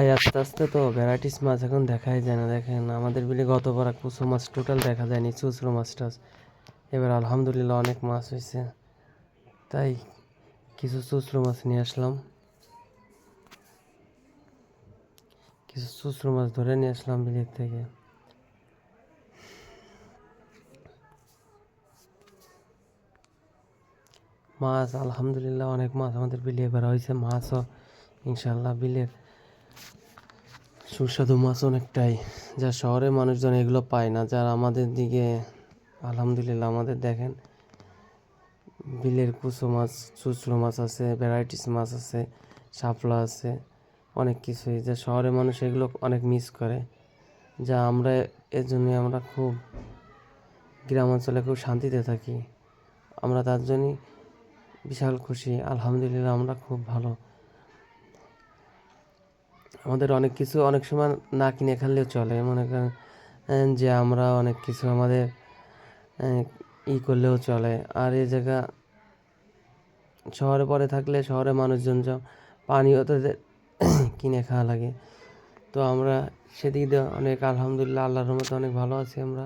খাই আস্তে আস্তে তো, ভ্যারাইটিস মাছ এখন দেখাই যায় না। দেখেন, আমাদের বিলে গত গতবার কুচো মাছ টোটাল দেখা যায়নি চুচরো মাছ টাছ। এবার আলহামদুলিল্লাহ অনেক মাছ হয়েছে তাই কিছু চুচরো মাছ নিয়ে আসলাম। কিছু চুচরো মাছ ধরে নিয়ে আসলাম বিলের থেকে। মাছ, আলহামদুলিল্লাহ অনেক মাছ আমাদের বিলে এবার হয়েছে মাছও ইনশাল্লাহ বিলের সুস্বাদু মাছ অনেকটাই। যা শহরের মানুষজন এগুলো পায় না। যারা আমাদের দিকে, আলহামদুলিল্লাহ আমাদের দেখেন, বিলের কুচো মাছ, চুচড়ো মাছ আছে, ভ্যারাইটিস মাছ আছে, শাপলা আছে, অনেক কিছুই। যা শহরের মানুষ এগুলো অনেক মিস করে। যা আমরা এর জন্যই আমরা খুব গ্রাম অঞ্চলে খুব শান্তিতে থাকি। আমরা তার জন্যই বিশাল খুশি। আলহামদুলিল্লাহ আমরা খুব ভালো। আমাদের অনেক কিছু অনেক সময় না কিনে খেললেও চলে। মনে করেন যে আমরা অনেক কিছু আমাদের ই করলেও চলে। আর এই জায়গা, শহরে পরে থাকলে শহরে মানুষজন যা পানিও তো কিনে খাওয়া লাগে। তো আমরা সেদিক দিয়ে অনেক আলহামদুলিল্লাহ, আল্লাহর রহমতে অনেক ভালো আছি আমরা।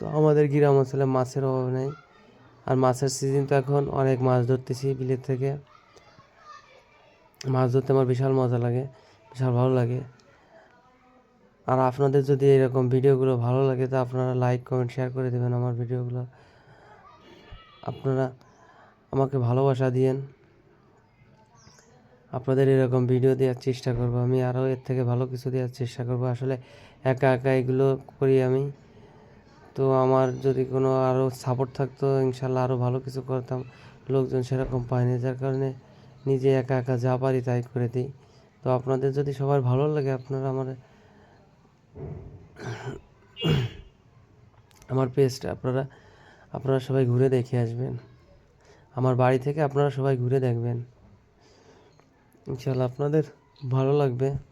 তো আমাদের গ্রাম অঞ্চলে মাছের অভাব নেই। আর মাছের সিজন তো এখন অনেক মাছ ধরতেছি বিলের থেকে। মাছ ধরতে আমার বিশাল মজা লাগে, বিশাল ভালো লাগে। আর আপনাদের যদি এরকম ভিডিওগুলো ভালো লাগে, তো আপনারা লাইক কমেন্ট শেয়ার করে দেবেন আমার ভিডিওগুলো। আপনারা আমাকে ভালোবাসা দিয়েন। আপনাদের এরকম ভিডিও দেওয়ার চেষ্টা করব আমি, আরও এর থেকে ভালো কিছু দেওয়ার চেষ্টা করব। আসলে একা একা এগুলো করি আমি। তো আমার যদি কোনো আরও সাপোর্ট থাকতো, ইনশাল্লাহ আরও ভালো কিছু করতাম, লোকজন সেরকম পায়নি। যার কারণে নিজে একা একা যা পারি তাই করে দিই। তো আপনাদের যদি সবার ভালো লাগে, আপনারা আমার আমার পেজটা আপনারা আপনারা সবাই ঘুরে দেখে আসবেন। আমার বাড়ি থেকে আপনারা সবাই ঘুরে দেখবেন। ইনশাল্লাহ আপনাদের ভালো লাগবে।